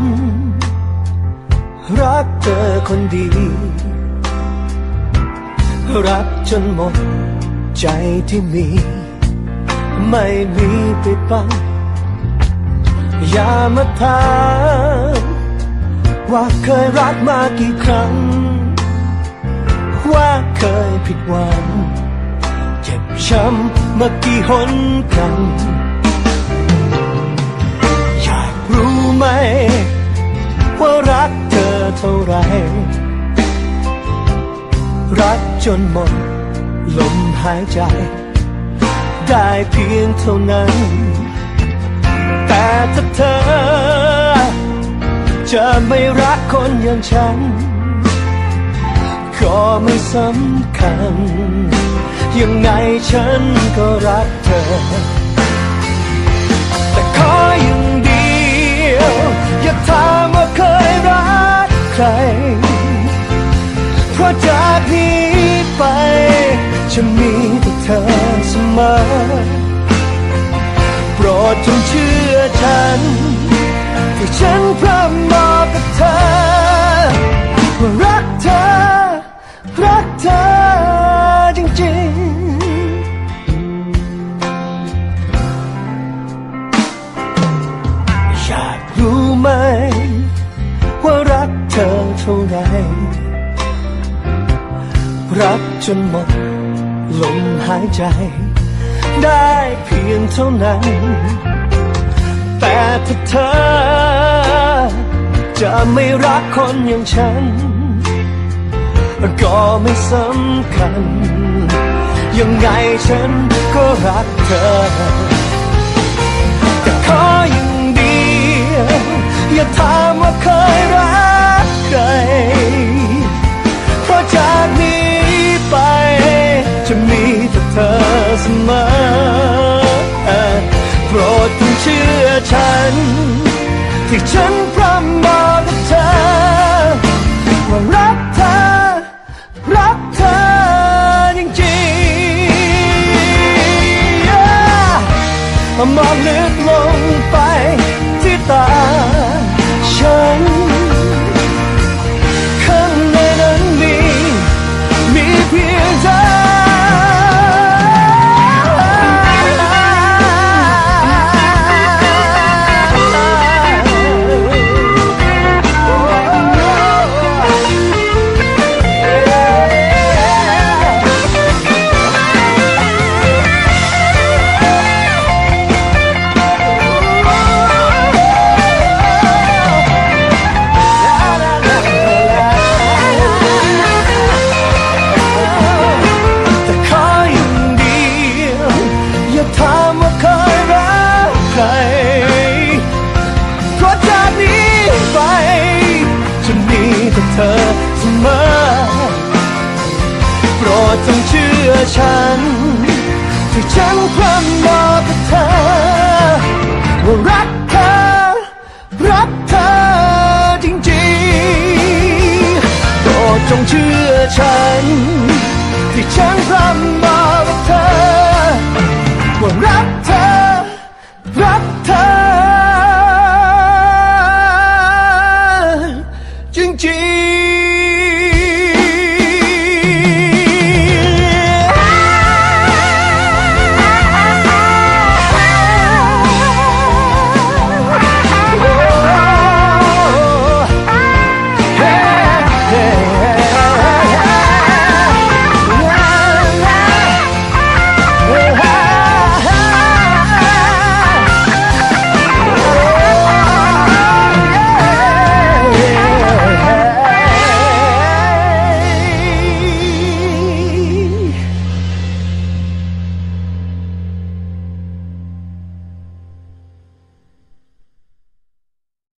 น รักเธอคนดี รักจนหมดใจที่มี ไม่มีปิดบังอย่ามาถามว่าเคยรักมากี่ครั้ง ว่าเคยผิดหวัง เจ็บช้ำมากี่หนกันอ จนหมดลมหายใจ ได้เพียงเท่านั้น แต่ถ้าเธอ จะไม่รักคนอย่างฉัน ก็ไม่สำคัญ ยังไงฉันก็รักเธอ ราะจากนี้ไป จะมีแต่เธอเสมอ โปรดจงเชื่อฉัน ที่ฉันพร่ำบอกกับเธอว่ารักเธอ รักเธอจริงๆ อยากรู้ไหม ว่ารักเธอเท่าไหร รักจนหมดลมหายใจ ได้เพียงเท่านั้น แต่ถ้าเธอ จะไม่รักคนอย่างฉัน ก็ไม่สำคัญ ยังไงฉันก็รักเธอ แต่ขออย่างเดียวอย่าถามว่าเคยรักใคร อฉัน ที่ฉันพร่ำบอกกับเธอว่ารักเธอ รักเธอจริงๆมองลึก ฉันพร่ำบอกกับเธอ ว่ารักเธอ รักเธอจริงๆโปรดจงเชื่อฉัน ที่ฉันพร่ำ